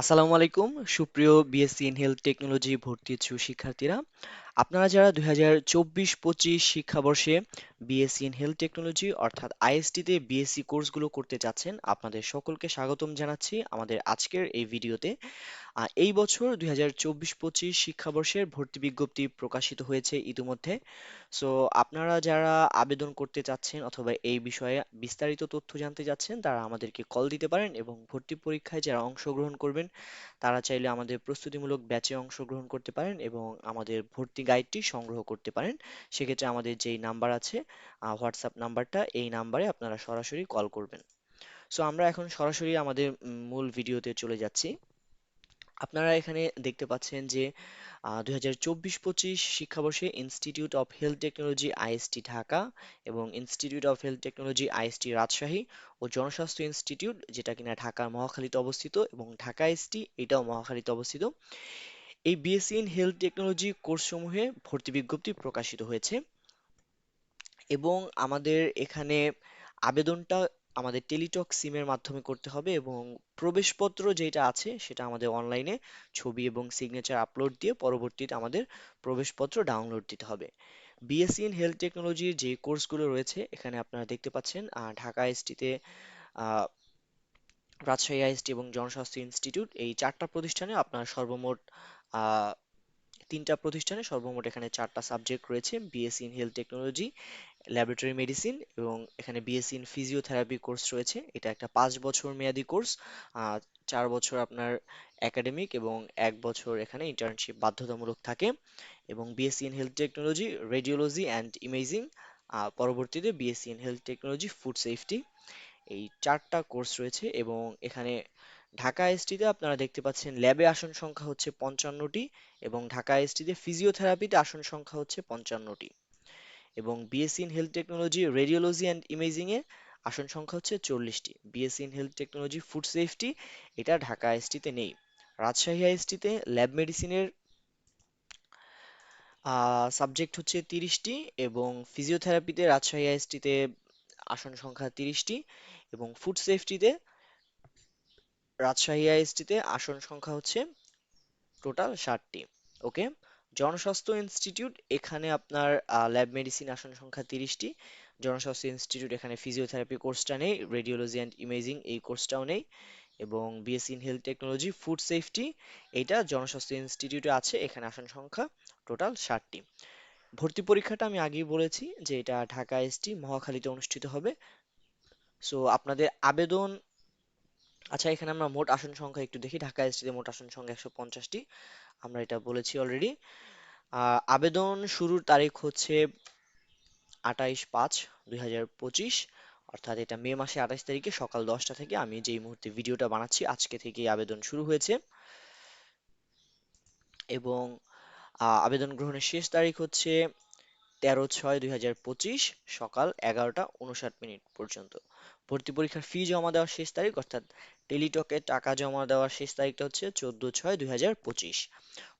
আসসালামু আলাইকুম, সুপ্রিয় বিএসসি ইন হেলথ টেকনোলজি ভর্তি ইচ্ছু শিক্ষার্থীরা। আপনারা যারা দুই হাজার চব্বিশ পঁচিশ শিক্ষাবর্ষে বিএসসি ইন হেলথ টেকনোলজি অর্থাৎ আইএসটিতে বিএসসি কোর্সগুলো করতে যাচ্ছেন, আপনাদের সকলকে স্বাগতম জানাচ্ছি আমাদের আজকের এই ভিডিওতে এই বছর দুই হাজার চব্বিশ পঁচিশ শিক্ষাবর্ষের ভর্তি বিজ্ঞপ্তি প্রকাশিত হয়েছে ইতিমধ্যে। সো, আপনারা যারা আবেদন করতে চাচ্ছেন অথবা এই বিষয়ে বিস্তারিত তথ্য জানতে চাচ্ছেন, তারা আমাদেরকে কল দিতে পারেন এবং ভর্তি পরীক্ষায় যারা অংশগ্রহণ করবেন, তারা চাইলে আমাদের প্রস্তুতিমূলক ব্যাচে অংশগ্রহণ করতে পারেন এবং আমাদের ভর্তি গাইডটি সংগ্রহ করতে পারেন। সেক্ষেত্রে আমাদের যেই নাম্বার আছে হোয়াটসঅ্যাপ নাম্বারটা, এই নাম্বারে আপনারা সরাসরি কল করবেন। সো, আমরা এখন সরাসরি আমাদের মূল ভিডিওতে চলে যাচ্ছি। আপনারা এখানে দেখতে পাচ্ছেন যে দুই হাজার চব্বিশ পঁচিশ শিক্ষাবর্ষে institute of health technology IST Dhaka এবং institute of health technology IST Rajshahi ও জনস্বাস্থ্য ইনস্টিটিউট যেটা কিনা ঢাকার মহাখালীতে অবস্থিত এবং ঢাকা আইএসটি এটাও মহাখালীতে অবস্থিত, এই বিএসসি ইন হেলথ টেকনোলজি কোর্সসমূহে ভর্তি বিজ্ঞপ্তি প্রকাশিত হয়েছে এবং আমাদের এখানে আবেদনটা আমাদের টেলিটক সিমের মাধ্যমে করতে হবে এবং প্রবেশপত্র যেটা আছে সেটা আমাদের অনলাইনে ছবি এবং সিগনেচার আপলোড দিয়ে পরবর্তীতে আমাদের প্রবেশপত্র ডাউনলোড দিতে হবে। বিএসসি ইন হেলথ টেকনোলজির যে কোর্সগুলো রয়েছে, এখানে আপনারা দেখতে পাচ্ছেন ঢাকা এসটিতে রাজশাহী আইএসটি এবং জনস্বাস্থ্য ইনস্টিটিউট এই চারটা প্রতিষ্ঠানে আপনার সর্বমোট তিনটা প্রতিষ্ঠানে সর্বমোট এখানে চারটা সাবজেক্ট রয়েছে BSc in health technology laboratory medicine এবং এখানে বিএসসি ইন ফিজিওথেরাপি কোর্স রয়েছে। এটা একটা পাঁচ বছর মেয়াদি কোর্স চার বছর আপনার একাডেমিক এবং এক বছর এখানে ইন্টার্নশিপ বাধ্যতামূলক থাকে। এবং BSc in health technology radiology and imaging পরবর্তীতে BSc in health technology food safety এই চারটা কোর্স রয়েছে। এবং এখানে ঢাকা এসটিতে আপনারা দেখতে পাচ্ছেন ল্যাবে আসন সংখ্যা হচ্ছে পঞ্চান্নটি এবং ঢাকা এসটিতে ফিজিওথেরাপিতে আসন সংখ্যা হচ্ছে পঞ্চান্নটি। এবং BSc in health technology radiology and ইমেজিংয়ে আসন সংখ্যা হচ্ছে চল্লিশটি। BSc in health technology food safety এটা ঢাকা আইএসটিতে নেই। রাজশাহী আইএসটিতে ল্যাব মেডিসিনের সাবজেক্ট হচ্ছে তিরিশটি এবং ফিজিওথেরাপিতে রাজশাহী আইএসটিতে আসন সংখ্যা তিরিশটি এবং ফুড সেফটিতে রাজশাহী আইএসটিতে আসন সংখ্যা হচ্ছে টোটাল ষাটটি। ওকে জনস্বাস্থ্য ইনস্টিটিউট, এখানে আপনার ল্যাব মেডিসিন আসন সংখ্যা তিরিশটি। জনস্বাস্থ্য ইনস্টিটিউট এখানে ফিজিওথেরাপি কোর্সটা নেই রেডিওলজি অ্যান্ড ইমেজিং এই কোর্সটাও নেই এবং BSc in health technology food safety এটা জনস্বাস্থ্য ইনস্টিটিউটে আছে, এখানে আসন সংখ্যা টোটাল ষাটটি। ভর্তি পরীক্ষাটা আমি আগেই বলেছি যে এটা ঢাকা এসটি মহাখালীতে অনুষ্ঠিত হবে। সো আপনাদের আবেদন আচ্ছা এখানে আমরা মোট আসন সংখ্যা একটু দেখি, ঢাকা এসটিতে মোট আসন সংখ্যা একশো পঞ্চাশটি। আমরা এটা বলেছি অলরেডি আবেদন শুরুর তারিখ হচ্ছে আটাইশ পাঁচ দুই অর্থাৎ এটা মে মাসে আঠাশ তারিখে সকাল দশটা থেকে আমি যেই মুহূর্তে ভিডিওটা বানাচ্ছি, আজকে থেকে আবেদন শুরু হয়েছে। এবং আবেদন গ্রহণের শেষ তারিখ হচ্ছে তেরো ছয় দুই হাজার পঁচিশ সকাল এগারোটা উনষাট মিনিট পর্যন্ত। ভর্তি পরীক্ষার ফি জমা দেওয়ার শেষ তারিখ, অর্থাৎ টেলিটকে টাকা জমা দেওয়ার শেষ তারিখটা হচ্ছে চোদ্দ ছয় দুই হাজার পঁচিশ।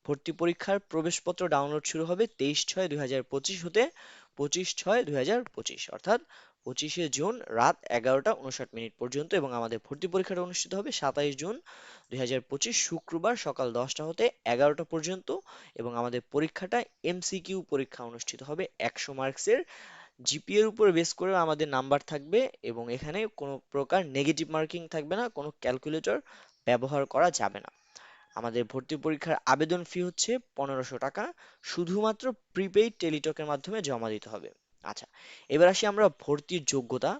ভর্তি পরীক্ষার প্রবেশপত্র ডাউনলোড শুরু হবে তেইশ ছয় দুই হাজার পঁচিশ হতে পঁচিশ ছয় দুই হাজার পঁচিশ, অর্থাৎ পঁচিশে জুন রাত এগারোটা উনষাট মিনিট পর্যন্ত এবং আমাদের ভর্তি পরীক্ষাটা অনুষ্ঠিত হবে সাতাইশ জুন দুই হাজার পঁচিশ শুক্রবার সকাল দশটা হতে এগারোটা পর্যন্ত এবং আমাদের পরীক্ষাটা এমসিকিউ পরীক্ষা অনুষ্ঠিত হবে একশো মার্কসের। জিপিএর উপর বেস করে আমাদের নাম্বার থাকবে এবং এখানে কোনো প্রকার নেগেটিভ মার্কিং থাকবে না, কোনো ক্যালকুলেটর ব্যবহার করা যাবে না। আমাদের ভর্তি পরীক্ষার আবেদন ফি হচ্ছে পনেরোশো টাকা, শুধুমাত্র প্রিপেইড টেলিটকের মাধ্যমে জমা দিতে হবে। আচ্ছা এবার আসি আমরা ভর্তির যোগ্যতা।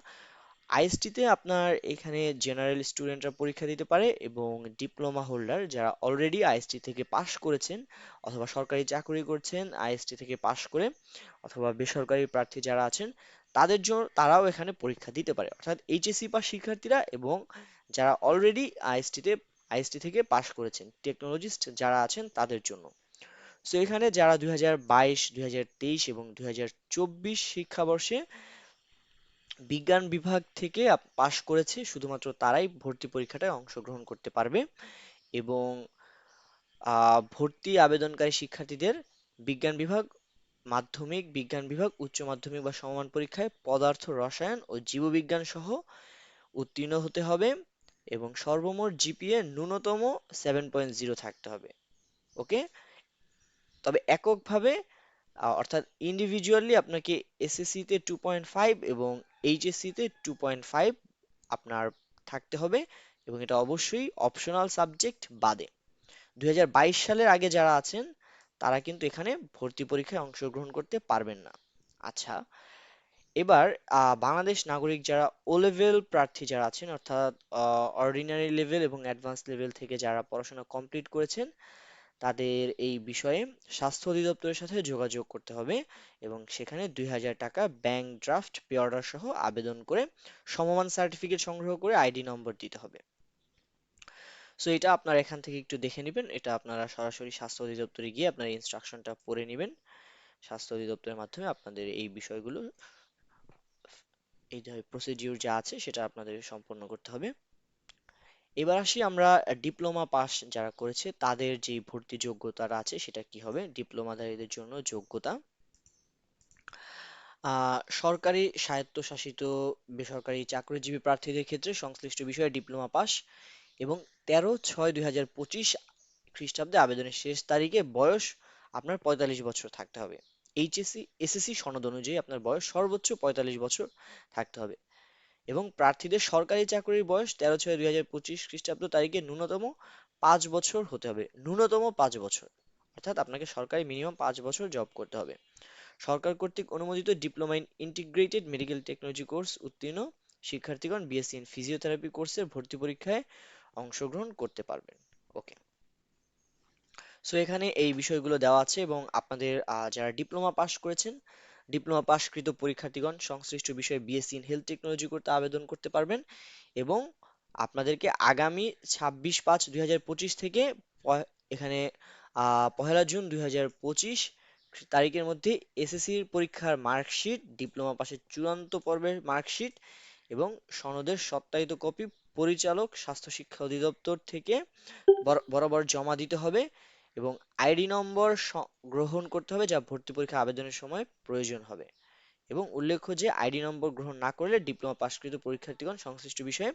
আইএসটিতে আপনার এখানে জেনারেল স্টুডেন্টরা পরীক্ষা দিতে পারে এবং ডিপ্লোমা হোল্ডার যারা অলরেডি আইএসটি থেকে পাশ করেছেন অথবা সরকারি চাকরি করছেন আইএসটি থেকে পাশ করে অথবা বেসরকারি প্রার্থী যারা আছেন, তাদের জন্য তারাও এখানে পরীক্ষা দিতে পারে। অর্থাৎ এইচএসসি পাস শিক্ষার্থীরা এবং যারা অলরেডি আইএসটিতে আইএসটি থেকে পাশ করেছেন টেকনোলজিস্ট যারা আছেন তাদের জন্য। সো এখানে যারা দুই হাজার বাইশ, দুই হাজার তেইশ এবং দুই হাজার চব্বিশ শিক্ষাবর্ষে বিজ্ঞান বিভাগ থেকে পাশ করেছে, শুধুমাত্র তারাই ভর্তি পরীক্ষাটায় অংশগ্রহণ করতে পারবে এবং ভর্তি আবেদনকারী শিক্ষার্থীদের বিজ্ঞান বিভাগ, মাধ্যমিক, বিজ্ঞান বিভাগ, উচ্চ মাধ্যমিক বা সমমান পরীক্ষায় পদার্থ, রসায়ন ও জীববিজ্ঞান সহ উত্তীর্ণ হতে হবে এবং সর্বমোট জিপিএ ন্যূনতম সেভেন পয়েন্ট জিরো থাকতে হবে। ওকে তবে এককভাবে অর্থাৎ ইন্ডিভিজুয়ালি আপনাকে এসএসসি তে টু পয়েন্ট ফাইভ এবং এইচএসসি তে টু পয়েন্ট ফাইভ আপনার থাকতে হবে এবং এটা অবশ্যই অপশনাল সাবজেক্ট বাদে। 2022 সালের আগে যারা আছেন, তারা কিন্তু এখানে ভর্তি পরীক্ষায় অংশগ্রহণ করতে পারবেন না। আচ্ছা এবার বাংলাদেশ নাগরিক যারা ও লেভেল প্রার্থী যারা আছেন, অর্থাৎ অর্ডিনারি লেভেল এবং অ্যাডভান্স লেভেল থেকে যারা পড়াশোনা কমপ্লিট করেছেন তাদের এই বিষয়ে স্বাস্থ্য অধিদপ্তরের সাথে যোগাযোগ করতে হবে এবং সেখানে দুই হাজার টাকা ব্যাংক ড্রাফট পে অর্ডার সহ আবেদন করে সমমান সার্টিফিকেট সংগ্রহ করে আইডি নম্বর দিতে হবে। সো এটা আপনারা এখান থেকে একটু দেখে নেবেন। এটা আপনারা সরাসরি স্বাস্থ্য অধিদপ্তরে গিয়ে আপনার ইনস্ট্রাকশনটা পড়ে নেবেন। স্বাস্থ্য অধিদপ্তরের মাধ্যমে আপনাদের এই বিষয়গুলো, এই প্রসিডিউর যা আছে সেটা আপনাদের সম্পন্ন করতে হবে। এবার আসি আমরা ডিপ্লোমা পাস যারা করেছে, তাদের যে ভর্তি যোগ্যতাটা আছে, সেটা কি হবে? ডিপ্লোমাধারীদের জন্য যোগ্যতা। সরকারি স্বায়ত্তশাসিত বেসরকারি চাকরিজীবী প্রার্থীদের ক্ষেত্রে সংশ্লিষ্ট বিষয়ে ডিপ্লোমা পাস এবং তেরো ছয় দুই হাজার পঁচিশ খ্রিস্টাব্দে আবেদনের শেষ তারিখে বয়স আপনার পঁয়তাল্লিশ বছর থাকতে হবে। এইচএসসি এসএসসি সনদ অনুযায়ী আপনার বয়স সর্বোচ্চ পঁয়তাল্লিশ বছর থাকতে হবে। এবং প্রার্থীদের সরকারি চাকরির বয়স তেরো ছয় দুই হাজার পঁচিশ খ্রিস্টাব্দ তারিখে ন্যূনতম পাঁচ বছর হতে হবে। ন্যূনতম পাঁচ বছর। অর্থাৎ আপনাকে সরকারি মিনিমাম পাঁচ বছর জব করতে হবে। সরকার কর্তৃক অনুমোদিত diploma in integrated medical technology course উত্তীর্ণ শিক্ষার্থীগণ বিএসসি ইন ফিজিওথেরাপি কোর্সের ভর্তি পরীক্ষায় অংশগ্রহণ করতে পারবেন। ওকে সো এখানে এই বিষয়গুলো দেওয়া আছে এবং আপনাদের যারা ডিপ্লোমা পাস করেছেন ডিপ্লোমা পাশকৃত পরীক্ষার্থীগণ সংশ্লিষ্ট বিষয়ে বিএসসি ইন হেলথ টেকনোলজি করতে আবেদন করতে পারবেন এবং আপনাদেরকে আগামী ছাব্বিশ পাঁচ দুই থেকে এখানে পহেলা জুন দুই হাজার পঁচিশ তারিখের মধ্যে এসএসসির পরীক্ষার মার্কশিট, ডিপ্লোমা পাশের চূড়ান্ত পর্বের মার্কশিট এবং সনদের সত্যায়িত কপি পরিচালক, স্বাস্থ্য শিক্ষা অধিদপ্তর থেকে বর- বরাবর জমা দিতে হবে। এবং আইডি নম্বর গ্রহণ করতে হবে যা ভর্তি পরীক্ষা আবেদনের সময় প্রয়োজন হবে। এবং উল্লেখ্য যে, আইডি নম্বর গ্রহণ না করলে ডিপ্লোমা পাশকৃত পরীক্ষার্থীগণ সংশ্লিষ্ট বিষয়ে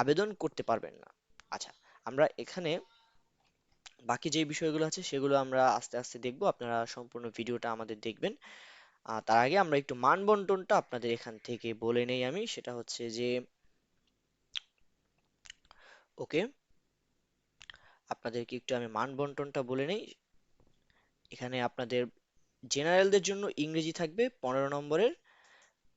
আবেদন করতে পারবেন না। আচ্ছা আমরা এখানে বাকি যে বিষয়গুলো আছে, সেগুলো আমরা আস্তে আস্তে দেখব। আপনারা সম্পূর্ণ ভিডিওটা আমাদের দেখবেন। তার আগে আমরা একটু মান বন্টনটা আপনাদের এখান থেকে বলে নেই আমি। সেটা হচ্ছে যে, ওকে আপনাদেরকে একটু আমি মান বন্টনটা বলে নেই। এখানে আপনাদের জেনারেলদের জন্য ইংরেজি থাকবে পনেরো নম্বরের,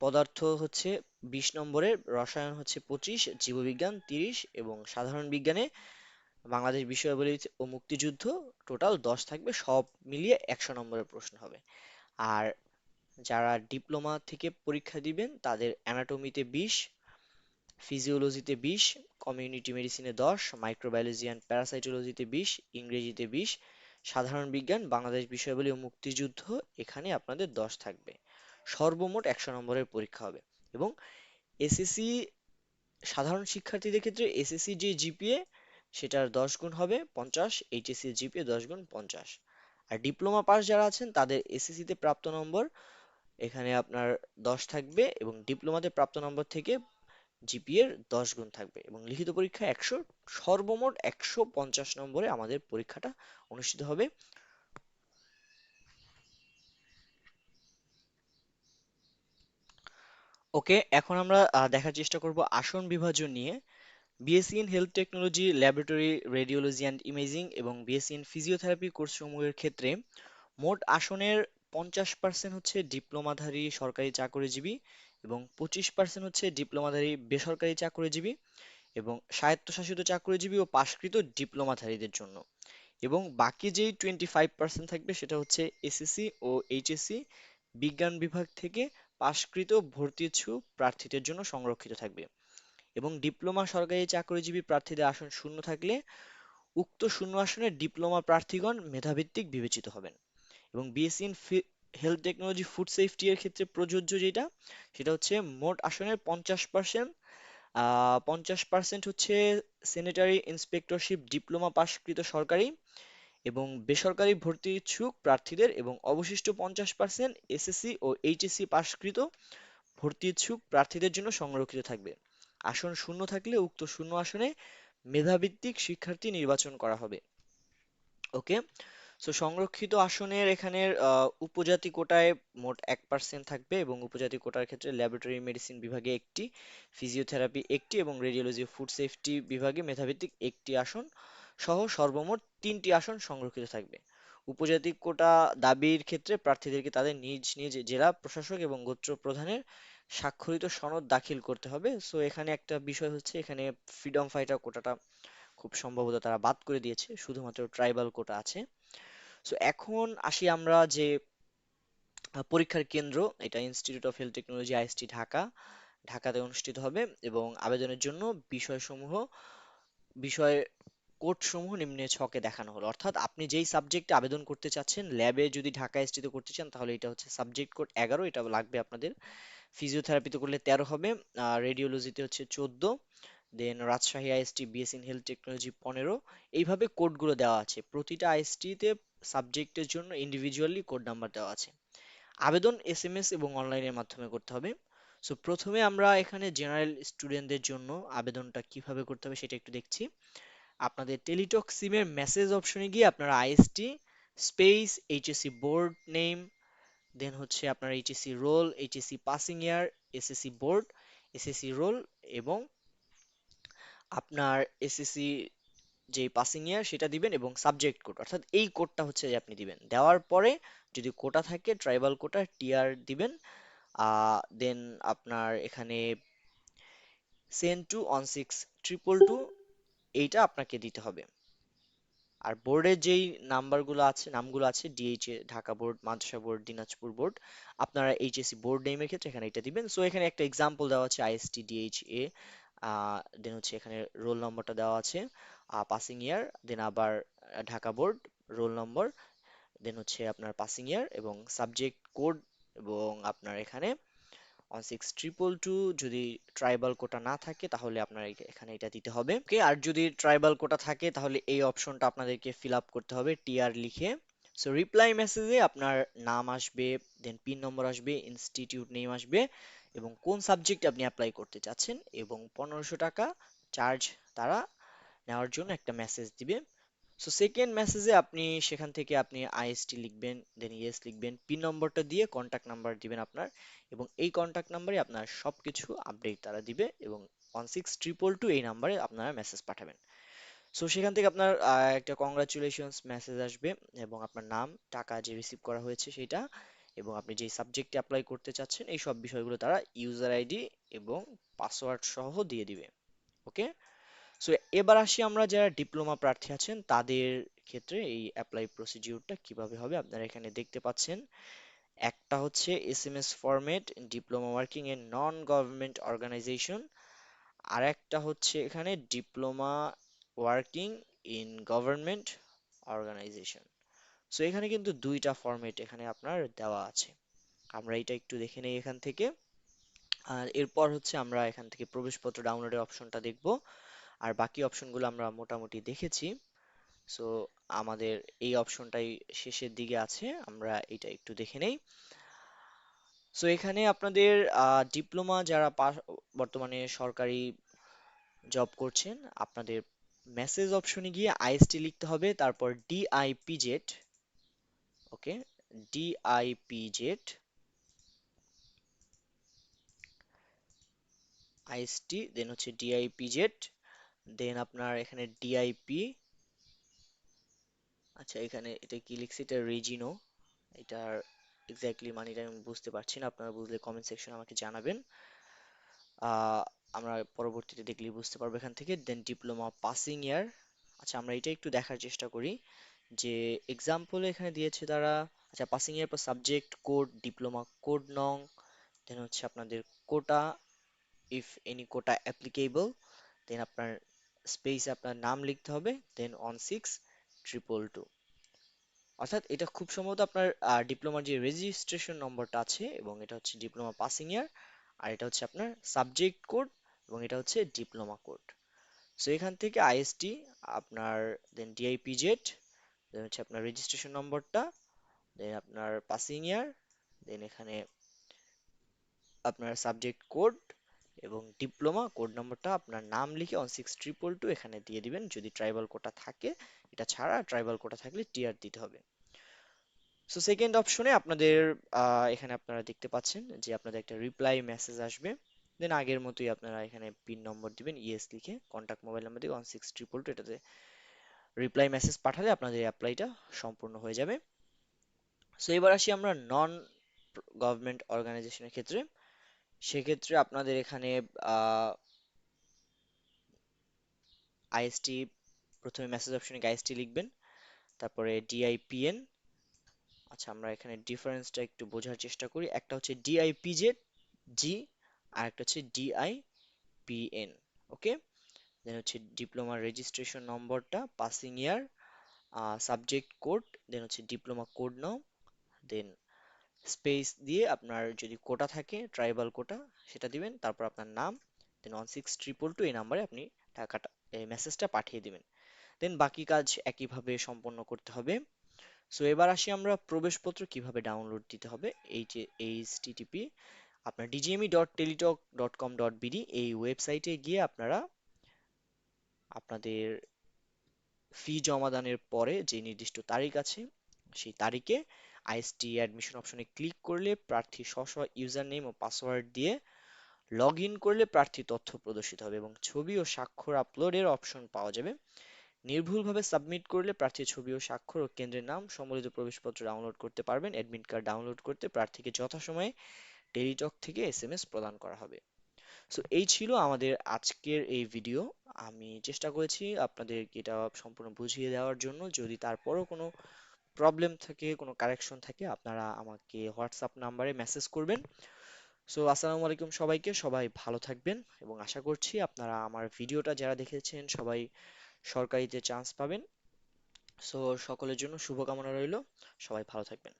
পদার্থ হচ্ছে বিশ নম্বরের, রসায়ন হচ্ছে পঁচিশ, জীববিজ্ঞান তিরিশ এবং সাধারণ বিজ্ঞানে বাংলাদেশ বিষয়াবলী ও মুক্তিযুদ্ধ টোটাল দশ থাকবে, সব মিলিয়ে একশো নম্বরের প্রশ্ন হবে। আর যারা ডিপ্লোমা থেকে পরীক্ষা দিবেন তাদের অ্যানাটমিতে বিশ ফিজিওলজিতে বিশ কমিউনিটি মেডিসিনে দশ মাইক্রোবায়োলজি অ্যান্ড প্যারাসাইটোলজিতে বিশ ইংরেজিতে বিশ সাধারণ বিজ্ঞান, বাংলাদেশ বিষয়াবলী ও মুক্তিযুদ্ধ, এখানে আপনাদের দশ থাকবে। সর্বমোট একশো নম্বরের পরীক্ষা হবে। এবং এসএসসি, সাধারণ শিক্ষার্থীদের ক্ষেত্রে এসএসসি যে জিপিএ, সেটার দশ গুণ হবে পঞ্চাশ, এইচএসসি জিপিএ দশ গুণ পঞ্চাশ। আর ডিপ্লোমা পাস যারা আছেন, তাদের এসএসসি তে প্রাপ্ত নম্বর, এখানে আপনার দশ থাকবে এবং ডিপ্লোমাতে প্রাপ্ত নম্বর থেকে জিপিএ দশ গুণ থাকবে এবং লিখিত পরীক্ষা একশো, সর্বমোট একশো পঞ্চাশ নম্বরে আমাদের পরীক্ষাটা অনুষ্ঠিত হবে। ওকে, এখন আমরা দেখার চেষ্টা করব আসন বিভাজন নিয়ে। BSc in health technology laboratory radiology and imaging এবং বিএসসি ইন ফিজিওথেরাপি কোর্সসমূহের ক্ষেত্রে মোট আসনের পঞ্চাশ পার্সেন্ট হচ্ছে ডিপ্লোমাধারী সরকারি চাকরিজীবী এবং পঁচিশ পার্সেন্ট হচ্ছে ডিপ্লোমাধারী বেসরকারি চাকরিজীবী এবং স্বায়ত্তশাসিত চাকরিজীবী ও পাশকৃত ডিপ্লোমাধারীদের জন্য। এবং বাকি যেই টোয়েন্টি ফাইভ পার্সেন্ট থাকবে সেটা হচ্ছে এসএসসি ও এইচএসসি, বিজ্ঞান বিভাগ থেকে পাশকৃত ভর্তি ইচ্ছুক প্রার্থীদের জন্য সংরক্ষিত থাকবে। এবং ডিপ্লোমা সরকারি চাকরিজীবী প্রার্থীদের আসন শূন্য থাকলে উক্ত শূন্য আসনে ডিপ্লোমা প্রার্থীগণ মেধাভিত্তিক বিবেচিত হবেন। এবং BSc health technology food safety এর ক্ষেত্রে প্রযোজ্য যেটা, সেটা হচ্ছে মোট আসনের পঞ্চাশ পার্সেন্ট পঞ্চাশ পার্সেন্ট হচ্ছে স্যানিটারি ইন্সপেক্টরশিপ ডিপ্লোমা পাশকৃত সরকারি এবং বেসরকারি ভর্তি ইচ্ছুক প্রার্থীদের এবং অবশিষ্ট পঞ্চাশ পার্সেন্ট এসএসসি ও এইচএসসি পাশকৃত ভর্তি ইচ্ছুক প্রার্থীদের জন্য সংরক্ষিত থাকবে। আসন শূন্য থাকলে উক্ত শূন্য আসনে মেধাভিত্তিক শিক্ষার্থী নির্বাচন করা হবে। ওকে? সো সংরক্ষিত আসনের এখানের উপজাতি কোটায় মোট এক পার্সেন্ট থাকবে এবং উপজাতি কোটার ক্ষেত্রে ল্যাবরেটরি মেডিসিন বিভাগে একটি ফিজিওথেরাপি একটি এবং রেডিওলজি ফুড সেফটি বিভাগে মেধাভিত্তিক একটি আসন সহ সর্বমোট তিনটি আসন সংরক্ষিত থাকবে। উপজাতি কোটা দাবির ক্ষেত্রে প্রার্থীদেরকে তাদের নিজ নিজ জেলা প্রশাসক এবং গোত্র প্রধানের স্বাক্ষরিত সনদ দাখিল করতে হবে। সো এখানে একটা বিষয় হচ্ছে এখানে ফ্রিডম ফাইটার কোটাটা খুব সম্ভবত তারা বাদ করে দিয়েছে, শুধুমাত্র ট্রাইবাল কোটা আছে। সো এখন আসি আমরা যে পরীক্ষার কেন্দ্র, এটা institute of health technology IST Dhaka. ঢাকাতে অনুষ্ঠিত হবে এবং আবেদনের জন্য বিষয়সমূহ বিষয় কোড সমূহ নিম্নে ছকে দেখানো হলো। অর্থাৎ আপনি যেই সাবজেক্টে আবেদন করতে চাচ্ছেন ল্যাবে যদি ঢাকা এসটিতে করতে চান, তাহলে এটা হচ্ছে সাবজেক্ট কোড এগারো, এটা লাগবে আপনাদের। ফিজিওথেরাপিতে করলে তেরো হবে রেডিওলজিতে হচ্ছে চোদ্দ then Rajshahi IST BS in health technology পনেরো। এইভাবে কোডগুলো দেওয়া আছে। প্রতিটা আইএসটিতে সাবজেক্টের জন্য ইন্ডিভিজুয়ালি কোড নাম্বার দেওয়া আছে। আবেদন এসএমএস এবং অনলাইনের মাধ্যমে করতে হবে। সো প্রথমে আমরা এখানে জেনারেল স্টুডেন্টদের জন্য আবেদনটা কীভাবে করতে হবে সেটা একটু দেখছি। আপনাদের টেলিটক সিমের মেসেজ অপশনে গিয়ে আপনারা IST space HSC board name then হচ্ছে আপনার HSC roll HSC passing year SSC board SSC roll এবং আপনার এসএসসি যে পাসিং ইয়ার সেটা দিবেন এবং সাবজেক্ট কোড অর্থাৎ এই কোডটা হচ্ছে যে আপনি দিবেন। দেওয়ার পরে যদি কোটা থাকে ট্রাইবাল কোটা টিআর দিবেন দেন আপনার এখানে send to one six triple two এইটা আপনাকে দিতে হবে। আর বোর্ডের যেই নাম্বারগুলো আছে, নামগুলো আছে ডিএইচএ ঢাকা বোর্ড মাদ্রাসা বোর্ড দিনাজপুর বোর্ড আপনারা এইচএসসি বোর্ড নেমের ক্ষেত্রে এখানে এটা দিবেন। সো এখানে একটা এক্সাম্পল দেওয়া আছে আইএসটি ডিএইচএ দেন হচ্ছে এখানে রোল নম্বরটা দেওয়া আছে। পাসিং ইয়ার দেন আবার Dhaka board roll number then হচ্ছে আপনার পাসিং ইয়ার এবং সাবজেক্ট কোড এবং আপনার এখানে ওয়ান সিক্স ট্রিপল টু যদি ট্রাইবাল কোটা না থাকে তাহলে আপনার এখানে এটা দিতে হবে। ওকে আর যদি ট্রাইবাল কোটা থাকে তাহলে এই অপশনটা আপনাদেরকে ফিল আপ করতে হবে টিআর লিখে। সো রিপ্লাই মেসেজে আপনার নাম আসবে দেন পিন নম্বর আসবে ইনস্টিটিউট নেম আসবে এবং কোন সাবজেক্ট আপনি অ্যাপ্লাই করতে চাচ্ছেন এবং পনেরোশো টাকা চার্জ তারা নেওয়ার জন্য একটা মেসেজ দিবে সো সেকেন্ড মেসেজে আপনি সেখান থেকে আপনি আইএসটি লিখবেন দেন ইয়েস লিখবেন পিন নম্বরটা দিয়ে কন্ট্যাক্ট নাম্বার দিবেন আপনার এবং এই কন্ট্যাক্ট নাম্বারে আপনার সবকিছু আপডেট তারা দিবে এবং ওয়ান সিক্স ট্রিপল টু এই নাম্বারে আপনারা মেসেজ পাঠাবেন। সো সেখান থেকে আপনার একটা কংগ্রাচুলেশনস মেসেজ আসবে এবং আপনার নাম, টাকা যে রিসিভ করা হয়েছে সেটা এবং আপনি যে সাবজেক্টে অ্যাপ্লাই করতে চাচ্ছেন, এই সব বিষয়গুলো তারা ইউজার আইডি এবং পাসওয়ার্ড সহ দিয়ে দিবে। ওকে সো এবার আসি আমরা যারা ডিপ্লোমা প্রার্থী আছেন, তাদের ক্ষেত্রে এই অ্যাপ্লাই প্রসিডিউরটা কীভাবে হবে আপনারা এখানে দেখতে পাচ্ছেন। একটা হচ্ছে SMS format diploma working a non government organization আর একটা হচ্ছে এখানে diploma working in government organization so এখানে কিন্তু দুইটা ফরম্যাট এখানে আপনার দেওয়া আছে। আমরা এটা একটু দেখে নেই এখান থেকে। আর এরপর হচ্ছে আমরা এখান থেকে প্রবেশপত্র ডাউনলোডের অপশনটা দেখব। আর বাকি অপশনগুলো আমরা মোটামুটি দেখেছি। সো আমাদের এই অপশনটাই শেষের দিকে আছে, আমরা এটা একটু দেখে নেই। সো এখানে আপনাদের ডিপ্লোমা যারা বর্তমানে সরকারি জব করছেন, আপনাদের মেসেজ অপশনে গিয়ে আইএসটি লিখতে হবে, তারপর ডিআইপিজেড ওকে? ডিআইপিজেড আইএসটি দেন হচ্ছে ডিআইপিজেড দেন আপনার এখানে ডিআইপি আচ্ছা এখানে এটা কি লিখছে? এটা রেজিনো এটার এক্স্যাক্টলি মানেটা আমি বুঝতে পারছি না, আপনারা বুঝলে কমেন্ট সেকশনে আমাকে জানাবেন। আমরা পরবর্তীতে দেখলে বুঝতে পারব এখান থেকে। দেন ডিপ্লোমা পাসিং ইয়ার আচ্ছা আমরা এটা একটু দেখার চেষ্টা করি যে এক্সাম্পল এখানে দিয়েছে তারা আচ্ছা পাসিং ইয়ার পর সাবজেক্ট কোড ডিপ্লোমা কোড নং দেন হচ্ছে আপনাদের quota if any quota applicable then আপনার স্পেসে আপনার নাম লিখতে হবে then one six triple two অর্থাৎ এটা খুব সম্ভবত আপনার ডিপ্লোমার যে রেজিস্ট্রেশন নম্বরটা আছে, এবং এটা হচ্ছে ডিপ্লোমা পাসিং ইয়ার আর এটা হচ্ছে আপনার সাবজেক্ট কোড এবং এটা হচ্ছে ডিপ্লোমা কোড সো এখান থেকে আইএসটি আপনার দেন ডিআইপিজেড দেন হচ্ছে আপনার রেজিস্ট্রেশন নম্বরটা দেন আপনার পাসিং ইয়ার দেন এখানে আপনার সাবজেক্ট কোড এবং ডিপ্লোমা কোড নম্বরটা আপনার নাম লিখে ওয়ান সিক্স ট্রিপল টু এখানে দিয়ে দিবেন। যদি ট্রাইবাল কোটা থাকে, এটা ছাড়া ট্রাইবাল কোটা থাকলে টিআর দিতে হবে। সো সেকেন্ড অপশনে আপনাদের এখানে আপনারা দেখতে পাচ্ছেন যে আপনাদের একটা রিপ্লাই মেসেজ আসবে। দেন আগের মতোই আপনারা এখানে পিন নম্বর দিবেন ইয়েস লিখে কন্ট্যাক্ট মোবাইল নাম্বার দিয়ে ওয়ান সিক্স ট্রিপল টু এটাতে রিপ্লাই মেসেজ পাঠালে আপনাদের অ্যাপ্লাইটা সম্পূর্ণ হয়ে যাবে। সো এবার আসি আমরা নন গভর্নমেন্ট অর্গানাইজেশনের ক্ষেত্রে। সেক্ষেত্রে আপনাদের এখানে আইএসটি প্রথমে মেসেজ অপশনে আইএসটি লিখবেন, তারপরে ডিআইপিএন আচ্ছা আমরা এখানে ডিফারেন্সটা একটু বোঝার চেষ্টা করি, একটা হচ্ছে ডিআইপিজেড জি আর একটা হচ্ছে ডিআইপিএন ওকে? দেন হচ্ছে ডিপ্লোমা রেজিস্ট্রেশন নম্বরটা passing year subject code then হচ্ছে ডিপ্লোমা কোড নাম দেন স্পেস দিয়ে আপনার যদি কোটা থাকে ট্রাইবাল কোটা, সেটা দিবেন, তারপর আপনার নাম then one six triple two এই নাম্বারে আপনি টাকাটা, এই মেসেজটা পাঠিয়ে দিবেন। দেন বাকি কাজ একইভাবে সম্পন্ন করতে হবে। সো এবার আসি আমরা প্রবেশপত্র কীভাবে ডাউনলোড দিতে হবে, এই যে এইচটিটিপি আপনার DGME dot Teletalk dot com dot BD এই ওয়েবসাইটে গিয়ে আপনারা আপনাদের ফি জমাদানের পরে যে নির্দিষ্ট তারিখ আছে, সেই তারিখে আইএসটি অ্যাডমিশন অপশনে ক্লিক করলে প্রার্থী স্ব ইউজার নেম ও পাসওয়ার্ড দিয়ে লগ ইন করলে প্রার্থী তথ্য প্রদর্শিত হবে এবং ছবি ও স্বাক্ষর আপলোডের অপশন পাওয়া যাবে। নির্ভুলভাবে সাবমিট করলে প্রার্থীর ছবি ও স্বাক্ষর ও কেন্দ্রের নাম, সম্বলিত প্রবেশপত্র ডাউনলোড করতে পারবেন অ্যাডমিট কার্ড ডাউনলোড করতে প্রার্থীকে যথাসময়ে টেলিটক থেকে এসএমএস প্রদান করা হবে। সো এই ছিল আমাদের আজকের এই ভিডিও আমি চেষ্টা করেছি আপনাদের এটা সম্পূর্ণ বুঝিয়ে দেওয়ার জন্য। যদি তারপরও কোনো প্রবলেম থাকে, কোনো কারেকশন থাকে, আপনারা আমাকে হোয়াটসঅ্যাপ নাম্বারে মেসেজ করবেন। সো আসসালামু আলাইকুম সবাইকে, সবাই ভালো থাকবেন এবং আশা করছি আপনারা আমার ভিডিওটা যারা দেখেছেন, সবাই সরকারিতে চান্স পাবেন। সো সকলের জন্য শুভকামনা রইল, সবাই ভালো থাকবেন।